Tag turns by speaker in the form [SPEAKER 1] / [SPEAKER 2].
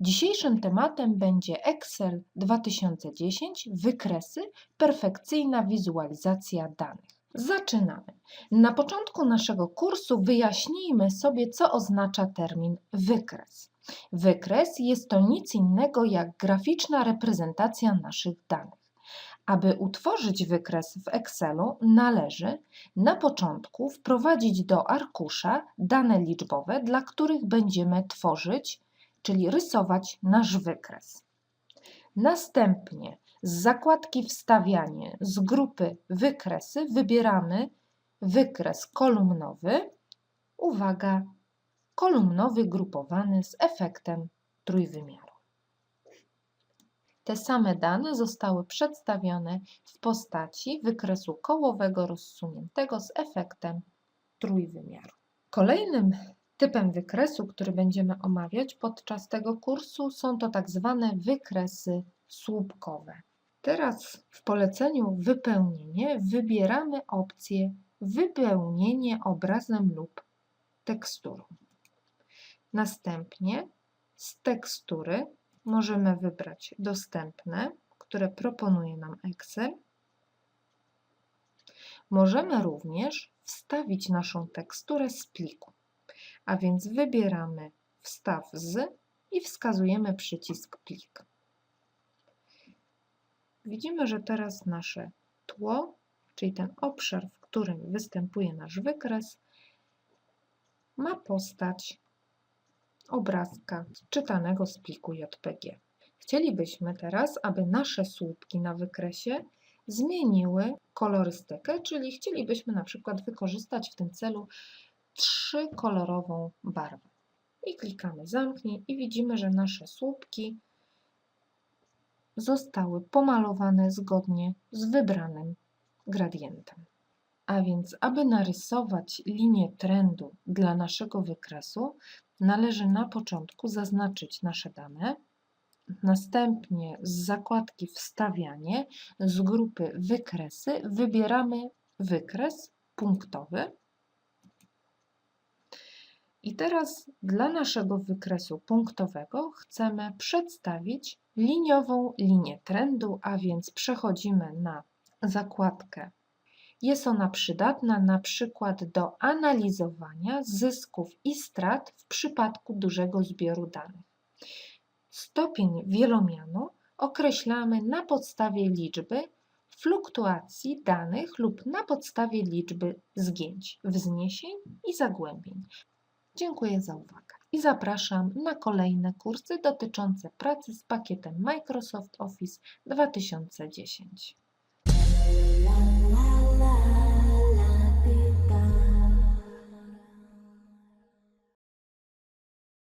[SPEAKER 1] Dzisiejszym tematem będzie Excel 2010 wykresy perfekcyjna wizualizacja danych. Zaczynamy. Na początku naszego kursu wyjaśnijmy sobie, co oznacza termin wykres. Wykres jest to nic innego jak graficzna reprezentacja naszych danych. Aby utworzyć wykres w Excelu, należy na początku wprowadzić do arkusza dane liczbowe, dla których będziemy tworzyć, czyli rysować nasz wykres. Następnie z zakładki Wstawianie z grupy Wykresy wybieramy wykres kolumnowy. Uwaga, kolumnowy grupowany z efektem trójwymiaru. Te same dane zostały przedstawione w postaci wykresu kołowego rozsuniętego z efektem trójwymiaru. Kolejnym typem wykresu, który będziemy omawiać podczas tego kursu, są to tak zwane wykresy słupkowe. Teraz w poleceniu Wypełnienie wybieramy opcję Wypełnienie obrazem lub teksturą. Następnie z tekstury możemy wybrać dostępne, które proponuje nam Excel. Możemy również wstawić naszą teksturę z pliku, a więc wybieramy Wstaw z i wskazujemy przycisk Plik. Widzimy, że teraz nasze tło, czyli ten obszar, w którym występuje nasz wykres, ma postać obrazka czytanego z pliku JPG. Chcielibyśmy teraz, aby nasze słupki na wykresie zmieniły kolorystykę, czyli chcielibyśmy na przykład wykorzystać w tym celu trzykolorową barwę. I klikamy zamknij i widzimy, że nasze słupki zostały pomalowane zgodnie z wybranym gradientem. A więc, aby narysować linię trendu dla naszego wykresu, należy na początku zaznaczyć nasze dane, następnie z zakładki Wstawianie z grupy Wykresy wybieramy wykres punktowy. I teraz dla naszego wykresu punktowego chcemy przedstawić liniową linię trendu, a więc przechodzimy na zakładkę jest ona przydatna na przykład do analizowania zysków i strat w przypadku dużego zbioru danych. Stopień wielomianu określamy na podstawie liczby fluktuacji danych lub na podstawie liczby zgięć, wzniesień i zagłębień. Dziękuję za uwagę i zapraszam na kolejne kursy dotyczące pracy z pakietem Microsoft Office 2010.